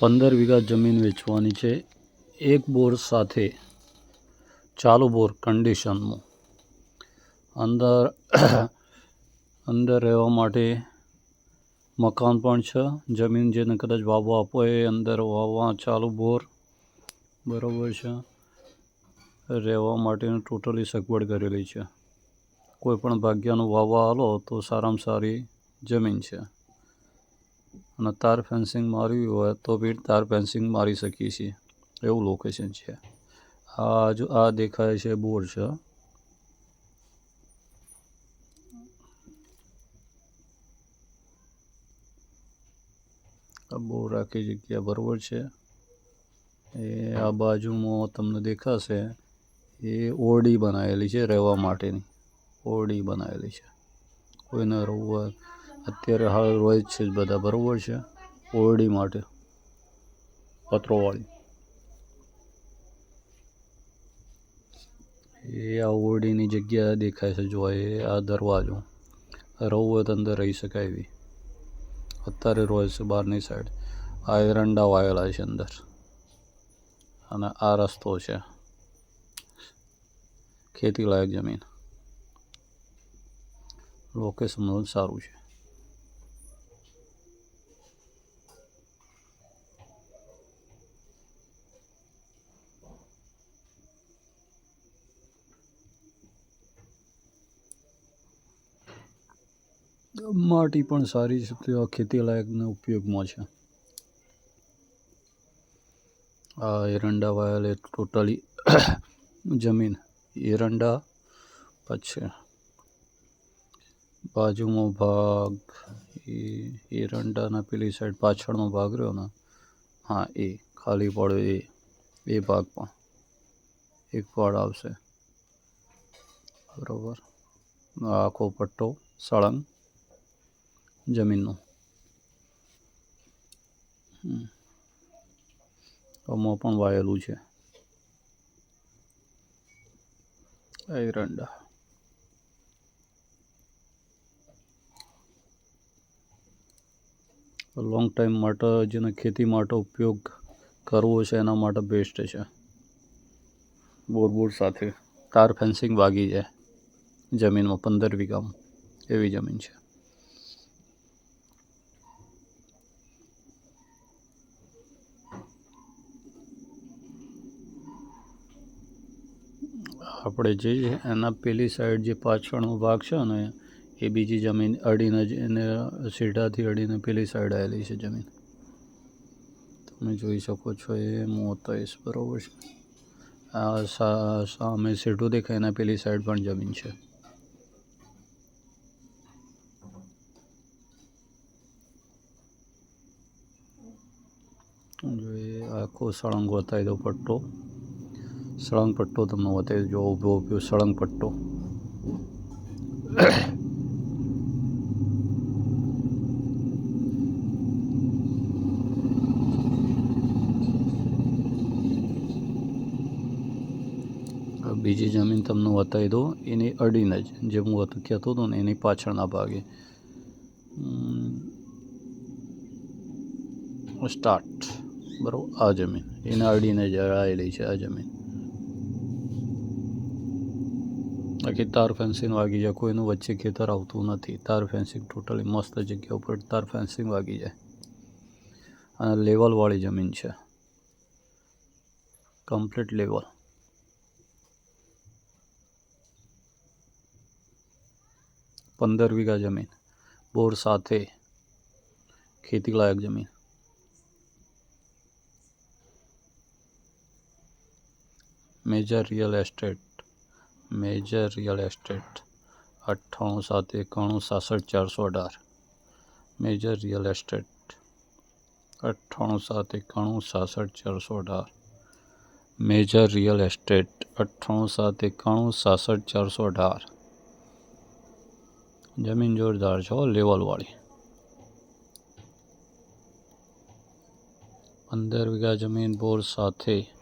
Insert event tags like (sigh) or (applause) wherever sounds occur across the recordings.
પંદર વીઘા જમીન વેચવાની છે. એક બોર સાથે ચાલુ બોર કન્ડિશનનું અંદર (coughs) અંદર રહેવા માટે મકાન પણ છે. જમીન જેને કદાચ વાવવા આપો એ અંદર વાવવા ચાલુ બોર બરાબર છે. રહેવા માટેની ટોટલી સગવડ કરેલી છે. કોઈ પણ ભાગ્યાનું વાવવા હાલો તો સારામાં સારી જમીન છે. અને તાર ફેન્સિંગ મારવી હોય તો બી તાર ફેન્સિંગ મારી શકીએ છીએ. એવું લોકેશન છે. આ જો આ દેખાય છે બોર છે. આ બોર આખી જગ્યા બરોબર છે. એ આ બાજુમાં તમને દેખાશે. એ ઓરડી બનાવેલી છે રહેવા માટેની. ઓરડી બનાવેલી છે. કોઈને રહેવું અત્યારે હાલ રોય છે જ બધા બરાબર છે, ઓરડી માટે, પત્રોવાળી. એ આ ઓરડીની જગ્યા દેખાય છે જો એ આ દરવાજો. હોય તો અંદર રહી શકાય એવી. અત્યારે રોય છે બહારની સાઈડ આ એરંડા વાયેલા છે અંદર. અને આ રસ્તો છે. ખેતી લાયક જમીન. લોકેશન સારું છે. માટી પણ સારી છે, તે ખેતી લાયકને ઉપયોગમાં છે. આ એરંડા વાયેલ ટોટલી જમીન, એરંડા, પછી બાજુમાં ભાગ, એ એરંડાના પેલી સાઈડ પાછળનો ભાગ રહ્યો ને, હા, એ ખાલી પડ્યો એ એ ભાગ પણ. એક ફળ આવશે. બરોબર. આખો પટ્ટો, સળંગ જમીનનો. અમો પણ વાયેલું છે. એરંડા લોંગ ટાઈમ માટે જેને ખેતી માટે ઉપયોગ કરવો છે એના માટે બેસ્ટ છે. બોર બોર સાથે. તાર ફેન્સિંગ વાગી જાય. જમીનમાં પંદર વીઘામાં. એવી જમીન છે. આપણે જે એના પેલી સાઈડ જે પાછળનો ભાગ છે ને, એ બીજી જમીન અડીને જ એને સીઢાથી અડીને પેલી સાઈડ આવેલી છે જમીન. તમે જોઈ શકો છો એ મોતઈશ બરોબર છે. આ સામે સીઢું દેખાય એના પેલી સાઈડ પણ જમીન છે. આખો સળંગ વતાવી દો પટ્ટો. સળંગ પટ્ટો તમને બતાવી જો ઊભો ઊભો સળંગ પટ્ટો. બીજી જમીન તમને બતાવી દો એની અડીને જ, જે હું હતું, કહેતો હતો ને, એની પાછળના ભાગે. સ્ટાર્ટ. બરાબર? આ જમીન. એના અડીને જ અડાયેલી છે આ જમીન. બાકી તાર ફેન્સિંગ વાગી જાય, કોઈનું વચ્ચે ખેતર આવતું નથી. તાર ફેન્સિંગ ટોટલી મસ્ત જગ્યા ઉપર તાર ફેન્સિંગ વાગી જાય. અને લેવલવાળી જમીન છે. કમ્પ્લીટ લેવલ પંદર વીઘા જમીન, બોર સાથે ખેતી લાયક જમીન. Major Real Estate Major Real Estate, અઠ્ઠાણું સાત એકાણું સાસઠ ચારસો અઢાર. મેજર રિયલ એસ્ટેટ, અઠ્ઠાણું સાત એકાણું સાસઠ ચારસો અઢાર. મેજર રિયલ એસ્ટેટ, અઠ્ઠાણું સાત એકાણું સાસઠ ચારસો અઢાર. જમીન જોરદાર છો લેવલવાળી. પંદર વીઘા જમીન બોર સાથે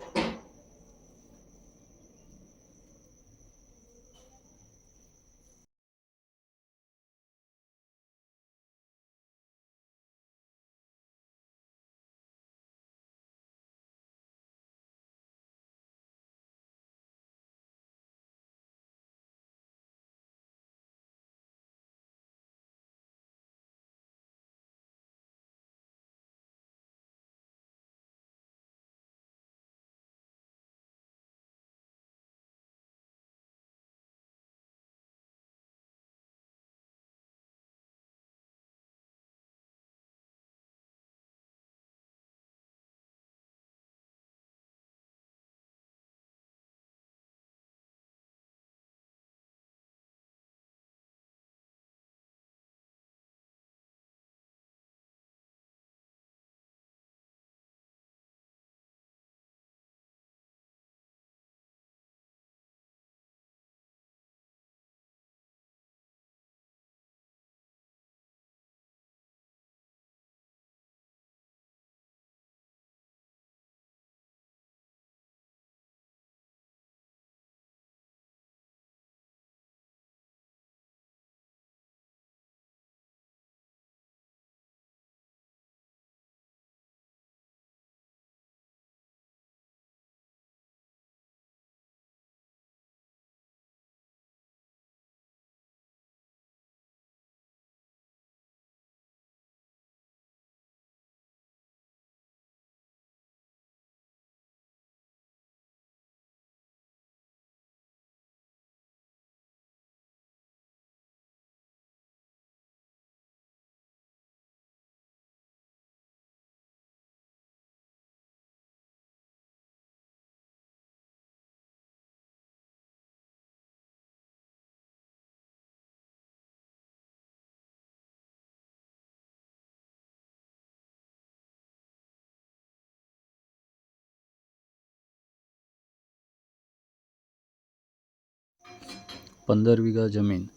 પંદર વીઘા જમીન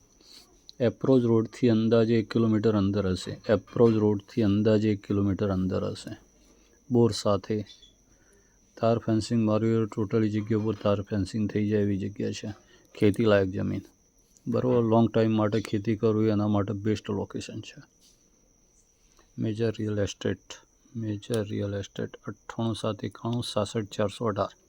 એપ્રોચ રોડથી અંદાજે એક કિલોમીટર અંદર હશે. એપ્રોચ રોડથી અંદાજે એક કિલોમીટર અંદર હશે. બોર સાથે તાર ફેન્સિંગ મારી ટોટલી જગ્યા ઉપર તાર ફેન્સિંગ થઈ જાય એવી જગ્યા છે. ખેતી લાયક જમીન. બરાબર લોંગ ટાઈમ માટે ખેતી કરવી એના માટે બેસ્ટ લોકેશન છે. Major Real Estate Major Real Estate અઠ્ઠાણું સાત એકાણું, સાસઠ ચારસો અઢાર.